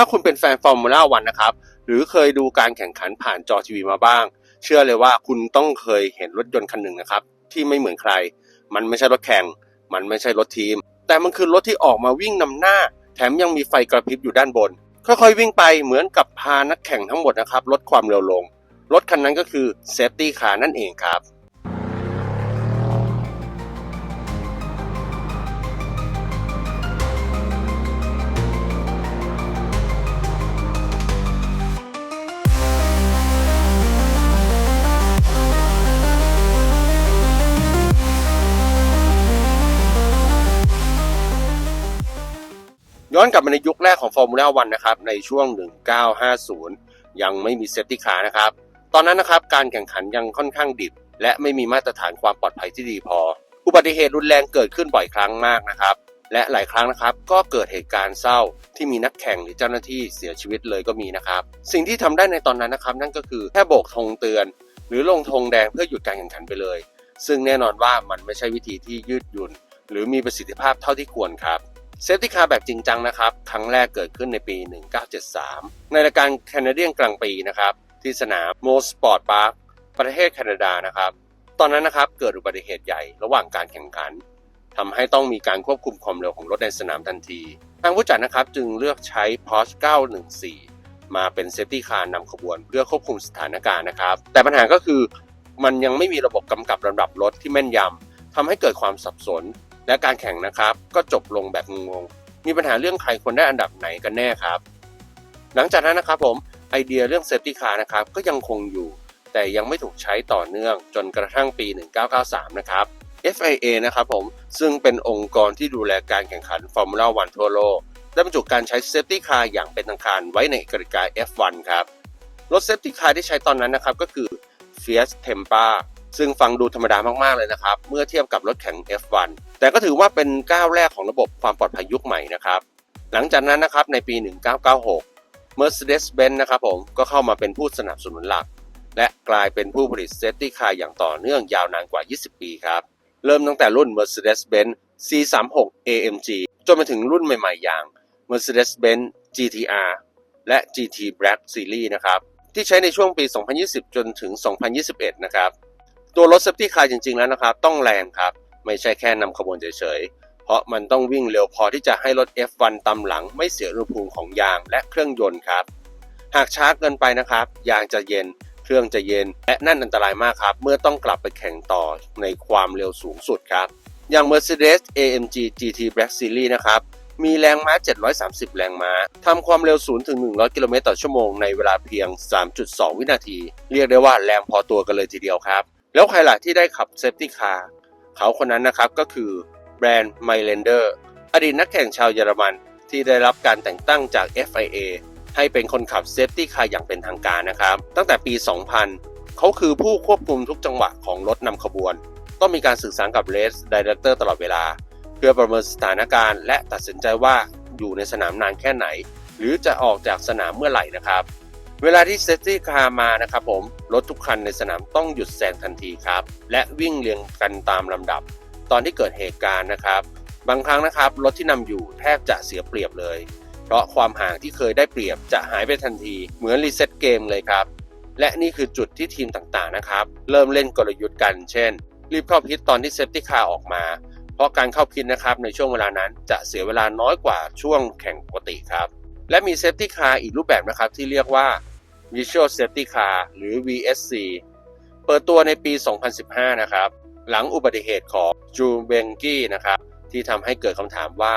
ถ้าคุณเป็นแฟนฟอร์มูล่าวันนะครับ หรือเคยดูการแข่งขันผ่านจอทีวีมาบ้าง เชื่อเลยว่าคุณต้องเคยเห็นรถยนต์คันหนึ่งนะครับ ที่ไม่เหมือนใคร มันไม่ใช่รถแข่ง มันไม่ใช่รถทีม แต่มันคือรถที่ออกมาวิ่งนำหน้า แถมยังมีไฟกระพริบอยู่ด้านบน ค่อยๆวิ่งไปเหมือนกับพานักแข่งทั้งหมดนะครับลดความเร็วลง รถคันนั้นก็คือเซฟตี้คาร์นั่นเองครับ ย้อนกลับมาในยุคแรกของฟอร์มูล่าวันนะครับในช่วง 1950 ยังไม่มีเซฟตี้คาร์นะครับ ตอนนั้นนะครับการแข่งขันยังค่อนข้างดิบ และไม่มีมาตรฐานความปลอดภัยที่ดีพอ อุบัติเหตุรุนแรงเกิดขึ้นบ่อยครั้งมากนะครับ และหลายครั้งนะครับก็เกิดเหตุการณ์เศร้าที่มีนักแข่งหรือเจ้าหน้าที่เสียชีวิตเลยก็มีนะครับ สิ่งที่ทำได้ในตอนนั้นนะครับ นั่นก็คือแค่โบกธงเตือน หรือลงธงแดงเพื่อหยุดการแข่งขันไปเลย ซึ่งแน่นอนว่ามันไม่ใช่วิธีที่ยืดหยุ่น หรือมีประสิทธิภาพเท่าที่ควรครับ เซฟตี้คาร์แบบจริงจังนะครับ ครั้งแรกเกิดขึ้นในปี 1973 ในรายการแคนาเดียนกลางปีนะครับ ที่สนามโมสปอร์ตพาร์คประเทศแคนาดานะครับ ตอนนั้นนะครับเกิดอุบัติเหตุใหญ่ระหว่างการแข่งขันทำให้ต้องมีการควบคุมความเร็วของรถในสนามทันที ทางผู้จัดนะครับจึงเลือกใช้ Porsche 914 มาเป็นเซฟตี้คาร์นำขบวนเพื่อควบคุมสถานการณ์นะครับ แต่ปัญหาก็คือมันยังไม่มีระบบกำกับลำดับรถที่แม่นยำทำให้เกิดความสับสน และการแข่งนะครับ ก็จบลงแบบงงๆมีปัญหาเรื่องใครควรได้อันดับไหนกันแน่ครับ หลังจากนั้นนะครับผมไอเดียเรื่องเซฟตี้คาร์นะครับก็ยังคงอยู่ แต่ยังไม่ถูกใช้ต่อเนื่องจนกระทั่งปี 1993 นะครับ FIA นะครับผมซึ่งเป็นองค์กรที่ดูแลการแข่งขันฟอร์มูล่าวันทั่วโลกได้บรรจุการใช้เซฟตี้คาร์อย่างเป็นทางการไว้ในกติกา F1 ครับรถเซฟตี้คาร์ที่ใช้ตอนนั้นนะครับก็คือ Fiat Tempa ซึ่งฟังดูธรรมดามากๆเลยนะครับ เมื่อเทียบกับรถแข่ง F1 แต่ก็ถือว่าเป็นก้าวแรกของระบบความปลอดภัยยุคใหม่นะครับ หลังจากนั้นนะครับในปี 1996 Mercedes-Benz นะครับผมก็เข้ามาเป็นผู้สนับสนุนหลัก และกลายเป็นผู้ผลิตเซฟตี้คาร์อย่างต่อเนื่องยาวนานกว่า 20 ปีครับ เริ่มตั้งแต่รุ่น Mercedes-Benz C36 AMG จนมาถึงรุ่นใหม่ๆ อย่าง Mercedes-Benz GTR และ GT Black Series นะครับที่ใช้ในช่วงปี 2020 จนถึง 2021 นะครับ ตัวรถเซฟตี้คาร์จริงๆแล้วนะครับ ต้องแรงครับ ไม่ใช่แค่นำขบวนเฉยๆ เพราะมันต้องวิ่งเร็วพอที่จะให้รถ F1 ตามหลังไม่เสียอุณหภูมิของยางและเครื่องยนต์ครับ หากช้าเกินไปนะครับ ยางจะเย็น เครื่องจะเย็น และนั่นอันตรายมากครับ เมื่อต้องกลับไปแข่งต่อในความเร็วสูงสุดครับ อย่าง Mercedes AMG GT Black Series นะครับมีแรงม้า 730 แรงม้า ทำความเร็ว 0 ถึง 100 กิโลเมตรต่อชั่วโมงในเวลาเพียง 3.2 วินาที เรียกได้ว่าแรงพอตัวกันเลยทีเดียวครับ แล้วใครล่ะที่ได้ขับเซฟตี้คาร์เขาคนนั้นนะครับก็คือแบรนด์ไมเลนเดอร์อดีตนักแข่งชาวเยอรมันที่ได้รับการแต่งตั้งจาก FIA ให้เป็นคนขับเซฟตี้คาร์อย่างเป็นทางการนะครับ ตั้งแต่ปี 2000 เขาคือผู้ควบคุมทุกจังหวะของรถนำขบวน ต้องมีการสื่อสารกับเรสไดเรคเตอร์ตลอดเวลา เพื่อประเมินสถานการณ์ และตัดสินใจว่าอยู่ในสนามนานแค่ไหน หรือจะออกจากสนามเมื่อไหร่นะครับ เวลาที่เซฟตี้คาร์มานะครับผม รถทุกคันในสนามต้องหยุดแซงทันทีครับ และวิ่งเรียงกันตามลำดับ ตอนที่เกิดเหตุการณ์นะครับ บางครั้งนะครับ รถที่นำอยู่แทบจะเสียเปรียบเลย เพราะความห่างที่เคยได้เปรียบจะหายไปทันที เหมือนรีเซ็ตเกมเลยครับ และนี่คือจุดที่ทีมต่างๆนะครับ เริ่มเล่นกลยุทธ์กัน เช่น รีบเข้าพิทตอนที่เซฟตี้คาร์ออกมา เพราะการเข้าพิทนะครับในช่วงเวลานั้นจะเสียเวลาน้อยกว่าช่วงแข่งปกติครับ และมีเซฟตี้คาร์อีกรูปแบบนะครับที่เรียกว่า Visual Safety Car หรือ VSC เปิดตัวในปี 2015 นะครับ หลังอุบัติเหตุของจูเบงกี้นะครับ ที่ทำให้เกิดคำถามว่า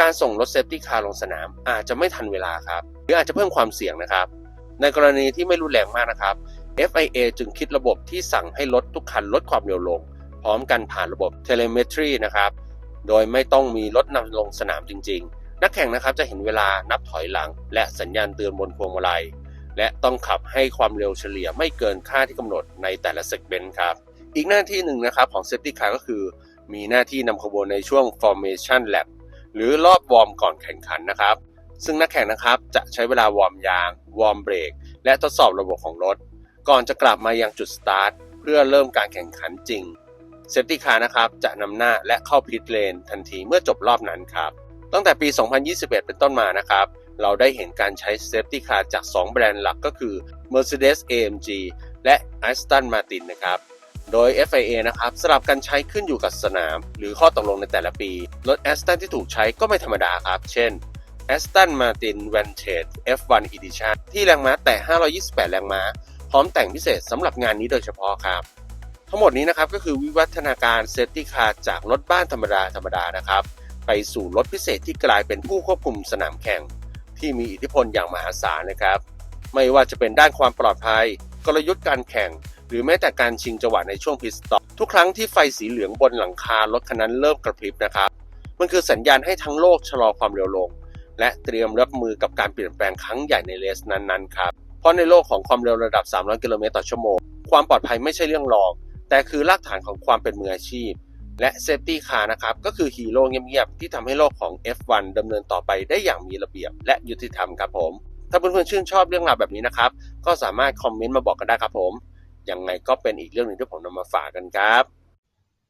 การส่งรถเซฟตี้คาร์ลงสนามอาจจะไม่ทันเวลาครับ หรืออาจจะเพิ่มความเสี่ยงนะครับ ในกรณีที่ไม่รุนแรงมากนะครับ FIA จึงคิดระบบที่สั่งให้รถทุกคันลดความเร็วลง พร้อมกันผ่านระบบเทเลเมตรีนะครับ โดยไม่ต้องมีรถนำลงสนามจริง ๆ นักแข่งนะครับจะเห็นเวลานับถอยหลัง และสัญญาณเตือนบนพวงมาลัย และต้องขับให้ความเร็วเฉลี่ยไม่เกินค่าที่กำหนดในแต่ละเซกเมนต์ครับ อีกหน้าที่หนึ่งนะครับของ Safety Car ก็คือ มีหน้าที่นำขบวนในช่วง Formation Lap หรือรอบวอร์มก่อนแข่งขันนะครับ ซึ่งนักแข่งนะครับจะใช้เวลาวอร์มยาง วอร์มเบรก และทดสอบระบบของรถ ก่อนจะกลับมายังจุดสตาร์ทเพื่อเริ่มการแข่งขันจริงเซฟตี้คาร์นะครับจะนำหน้าและเข้าพิทเลนทันทีเมื่อจบรอบนั้นครับ ตั้งแต่ปี 2021 เป็นต้นมานะครับ เราได้เห็นการใช้ Safety Car จาก 2 แบรนด์หลักก็คือ Mercedes AMG และ Aston Martin นะครับ โดย FIA นะครับสลับกันใช้ขึ้นอยู่กับสนาม หรือข้อตกลงในแต่ละปี รถ Aston ที่ถูกใช้ก็ไม่ธรรมดาครับ เช่น Aston Martin Vantage F1 Edition ที่แรงม้าแต่ 528 แรงม้า พร้อมแต่งพิเศษสำหรับงานนี้โดยเฉพาะครับ ทั้งหมดนี้นะครับก็คือวิวัฒนาการ Safety Car จากรถบ้านธรรมดาธรรมดานะครับไปสู่รถพิเศษที่กลายเป็นผู้ควบคุมสนามแข่ง ที่มีอิทธิพลอย่างมหาศาลนะครับ ไม่ว่าจะเป็นด้านความปลอดภัย กลยุทธ์การแข่ง หรือแม้แต่การชิงจังหวะในช่วงพิสต็อปทุกครั้งที่ไฟสีเหลืองบนหลังคารถคันนั้นเริ่มกระพริบนะครับ มันคือสัญญาณให้ทั้งโลกชะลอความเร็วลง และเตรียมรับมือกับการเปลี่ยนแปลงครั้งใหญ่ในเลสนั้นๆครับเพราะในโลกของความเร็วระดับ 300 กิโลเมตรต่อชั่วโมงความปลอดภัยไม่ใช่เรื่องรองแต่คือรากฐานของความเป็นมืออาชีพ และเซฟตี้คาร์นะครับ ก็คือฮีโร่เงียบๆ ที่ทำให้โลกของ F1 ดำเนินต่อไปได้อย่างมีระเบียบและยุติธรรมครับผม ถ้าเพื่อนๆชื่นชอบเรื่องราวแบบนี้นะครับ ก็สามารถคอมเมนต์มาบอกกันได้ครับผม ยังไงก็เป็นอีกเรื่องหนึ่งที่ผมนำมาฝากกันครับ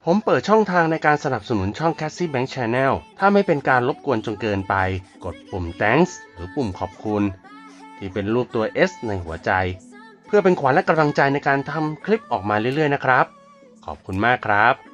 ผมเปิดช่องทางในการสนับสนุนช่อง Cassie Bank Channel ถ้าไม่เป็นการรบกวนจนเกินไป กดปุ่ม thanks หรือปุ่มขอบคุณ ที่เป็นรูปตัว S ในหัวใจ เพื่อเป็นขวัญและกำลังใจในการทำคลิปออกมาเรื่อยๆนะครับ ขอบคุณมากครับ